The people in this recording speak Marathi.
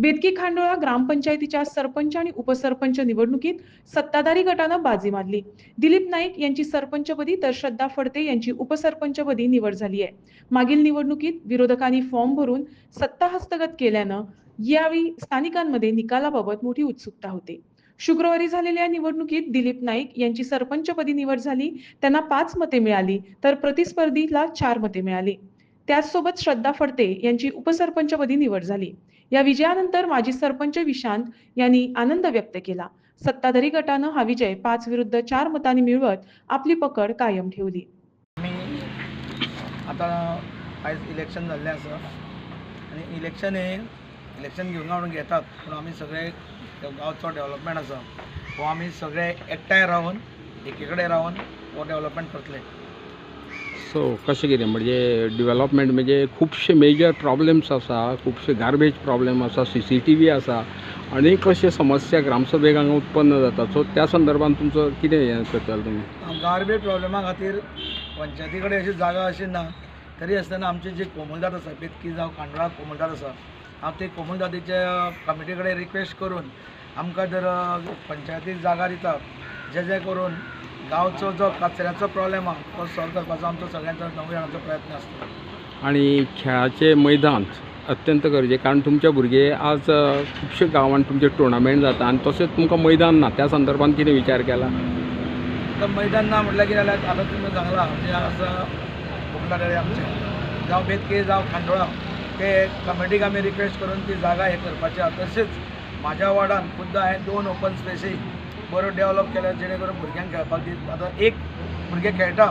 बेतकी खांडोळा ग्रामपंचायतीच्या सरपंच आणि उपसरपंच निवडणुकीत सत्ताधारी गटानं बाजी मारली. दिलीप नाईक यांची सरपंचपदी तर श्रद्धा फडते यांची उपसरपंचपदी निवड झाली आहे मागील निवडणुकीत विरोधकांनी फॉर्म भरून सत्ता हस्तगत केल्यानं यावेळी स्थानिकांमध्ये निकालाबाबत मोठी उत्सुकता होती. शुक्रवारी झालेल्या निवडणुकीत दिलीप नाईक यांची सरपंचपदी निवड झाली त्यांना पाच मते मिळाली तर प्रतिस्पर्धीला चार मते मिळाली. त्याचसोबत श्रद्धा फडते यांची उपसरपंचपदी निवड झाली. या विजयानंतर माजी सरपंच विशांत यांनी आनंद व्यक्त केला. सत्ताधारी गटानं हा विजय पाच विरुद्ध चार मतांनी मिळवत आपली पकड कायम ठेवली. आमी आतां आयज इलेक्शन जाल्लें आसा आनी इलेक्शन हे इलेक्शन घेवन हाडून घेतात. पूण आमी सगळे जो गांवचो डेवलपमेंट आसा हो आमी सगळे एकठांय रावन एके कडेन रावन हो डेवलपमेंट करतले सो कशें कितें? म्हणजे डिवेलॉपमेंट म्हणजे खुबशे मेजर प्रॉब्लेम्स आसा खुबशे गार्बेज प्रॉब्लेम आसा सी सी टी व्ही आसा अनेक अशे समस्या ग्रामसभेक हांगा उत्पन्न जाता सो त्या संदर्भान तुमचो कितें हें करताल तुमी गार्बेज प्रॉब्लेमा खातीर पंचायती कडेन अशी जागा अशी ना तरी आसतना आमचे जे कोमलदार आसा बेतकी जावं खांडोळा कोमलदार आसा हांव ते कोमलदादीच्या कमिटी कडेन रिक्वेस्ट करून आमकां जर पंचायतीक जागा दिता जे जे करून गांवचो जो कचऱ्याचो प्रॉब्लेम आहा तो सॉल्व करपाचो आमचो सगळ्यांचो णव जाणांचो प्रयत्न आसता आनी खेळाचे मैदान अत्यंत गरजे कारण तुमचे भुरगे आज खुबशे गांवांत तुमचे टुर्नामेंट जाता आनी तशेंच तुमकां मैदान ना त्या संदर्भान कितें विचार केला? तर मैदान ना म्हटल्यार कितें जाल्यार आतां तुमी सांगला म्हणजे आसा कोमलाडे आमचे. जावं बेतके जावं खांडोळा. ते कमिटीक आमी रिक्वेस्ट करून ती जागा हे करपाची आहा. तशेंच म्हाज्या वार्डान खुद्द हांवें दोन ओपन स्पेसी बरो डेव्हलप केल्या जेणे करून भुरग्यांक खेळपाक दी आतां एक भुरगे खेळटा